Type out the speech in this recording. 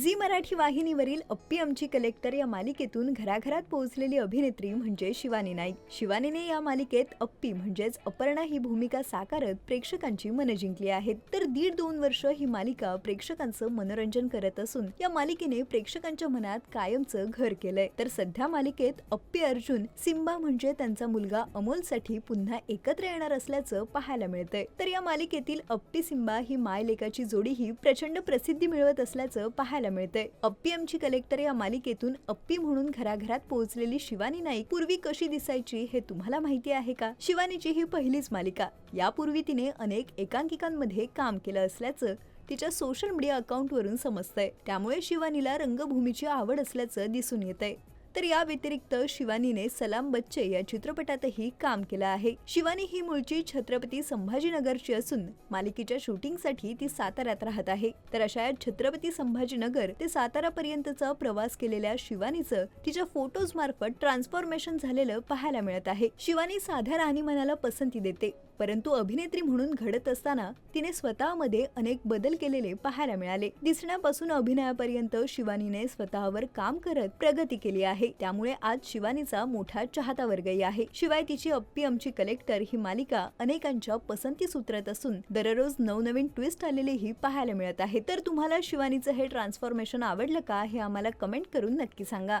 Zee Marathi वाहिनीवरील अप्पी आमची collector या मालिकेतून घराघरात पोहोचलेली अभिनेत्री म्हणजे शिवानी नाईक. शिवानीने या मालिकेत अप्पी म्हणजेच अपर्णा ही भूमिका साकारत प्रेक्षकांची मनं जिंकली आहेत. तर दीड दोन वर्ष ही मालिका प्रेक्षकांचं मनोरंजन करत असून या मालिकेने प्रेक्षकांच्या मनात कायमचं घर केलंय. तर सध्या मालिकेत अप्पी अर्जुन सिम्बा म्हणजे त्यांचा मुलगा अमोलसाठी पुन्हा एकत्र येणार असल्याचं पाहायला मिळतंय. तर या मालिकेतील अप्पी सिम्बा ही मायलेकाची जोडीही प्रचंड प्रसिद्धी मिळवत असल्याचं पाहायला मिळतंय. अप्पी आमची कलेक्टर या मालिकेतून अप्पी म्हणून घराघरात पोहोचलेली शिवानी नाईक पूर्वी कशी दिसायची हे तुम्हाला माहिती आहे का? शिवानीची ही पहिलीच मालिका. यापूर्वी तिने अनेक एकांकिकांमध्ये काम केलं असल्याचं तिच्या सोशल मीडिया अकाउंटवरून समजतंय. त्यामुळे शिवानीला रंगभूमीची आवड असल्याचं दिसून येतंय. तर या व्यतिरिक्त शिवानीने सलाम बच्चे या चित्रपटातही काम केलं आहे. शिवानी ही मूळची छत्रपती संभाजीनगरची असून मालिकेच्या शूटिंगसाठी ती साताऱ्यात राहत आहे. तर अशा छत्रपती संभाजीनगर ते सातारा पर्यंतचा प्रवास केलेल्या शिवानीचं तिच्या फोटोज मार्फत ट्रान्सफॉर्मेशन झालेलं पाहायला मिळत आहे. शिवानी साध्या राहणीमानाला पसंती देते. परंतु अभिनेत्री म्हणून घडत असताना तिने स्वतःमध्ये अनेक बदल केलेले पाहायला मिळाले. दिसण्यापासून अभिनयापर्यंत शिवानीने स्वतःवर काम करत प्रगती केली आहे. त्यामुळे आज शिवानीचा मोठा चाहता वर्गही आहे. शिवाय तिची अप्पी आमची कलेक्टर ही मालिका अनेकांच्या पसंतीस उतरत असून दररोज नवनवीन ट्विस्ट आलेलेही पाहायला मिळत आहे. तर तुम्हाला शिवानीचं हे ट्रान्सफॉर्मेशन आवडलं का हे आम्हाला कमेंट करून नक्की सांगा.